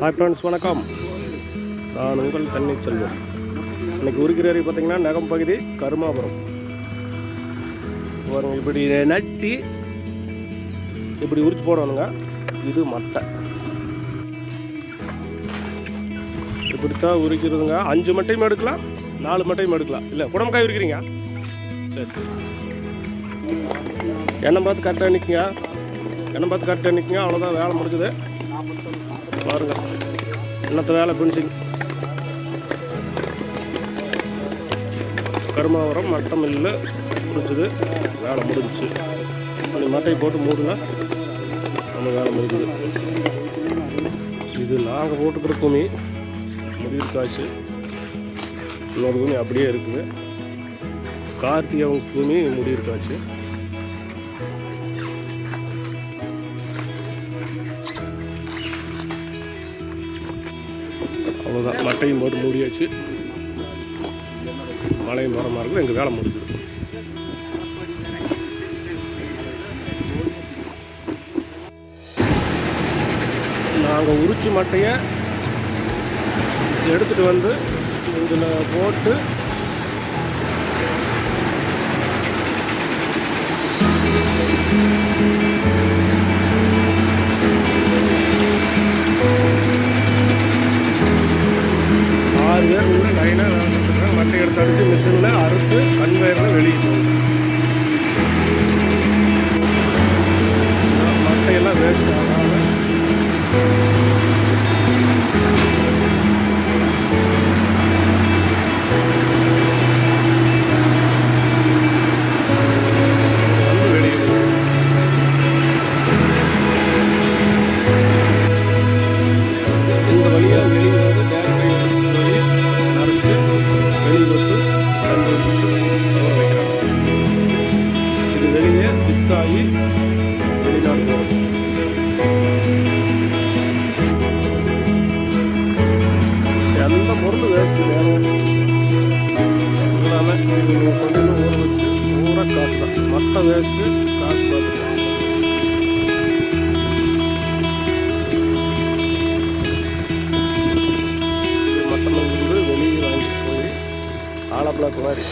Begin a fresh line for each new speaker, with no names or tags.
Hi friends வணக்கம். நான் உங்கள் தண்ணி செல்வம் இன்றைக்கி உருக்கிறேரி பார்த்தீங்கன்னா நகம் பகுதி கருமாபுரம். பாருங்க இப்படி நட்டி இப்படி உரிச்சு போடணுங்க. இது மட்டை. இப்படித்தான் உரிக்கிறதுங்க. அஞ்சு மட்டையும் எடுக்கலாம் நாலு மட்டையும் எடுக்கலாம். இல்லை குடம்பக்காய் உரிக்கிறீங்க? சரி. எண்ணெய் பார்த்து கரெக்டாக நிற்குங்க எண்ணெய் பார்த்து கரெக்டாக நிற்குங்க அவ்வளோதான் வேலை முடிஞ்சுது. பாருங்க. இன்னத்த வேலை பின்சிங் கருமாவரம் மட்டம் இல்லை முடிஞ்சுது வேலை முடிஞ்சிச்சு. அப்படி மட்டையை போட்டு மூடுங்க. நம்ம வேலை முடிஞ்சுது. இது நாங்கள் போட்டுக்கிற துணி முடிவு காய்ச்சி இன்னொரு துணி அப்படியே இருக்குது. கார்த்திகை துணி முடிவு காய்ச்சி அவ்வளோதான் மட்டையும் போட்டு மூடியாச்சு. மழையும் மரமாக இருக்குது. எங்கள் வேலை முடிஞ்சிடும் நாங்கள் உரிச்சு மட்டையை எடுத்துகிட்டு வந்து இதில் போட்டு லைனாக நான் செஞ்சுருக்காங்க மட்டை எடுத்து அடித்து மிஷினில் அறுத்து கன்வேயரில் வெளியே tık daha iyi. Böyle bir araba നല്ല പുറത്ത് വേസ്റ്റ് വേണം ഇതാണ് കൊണ്ടിന് ഊറ് വെച്ച് ഊറ കാസ്ത മട്ട വേസ്റ്റ് കാസ്ത മട്ടണം കൊണ്ട് വെളിയിൽ വാങ്ങിപ്പോയി ആളപ്പിളക്കുമാരി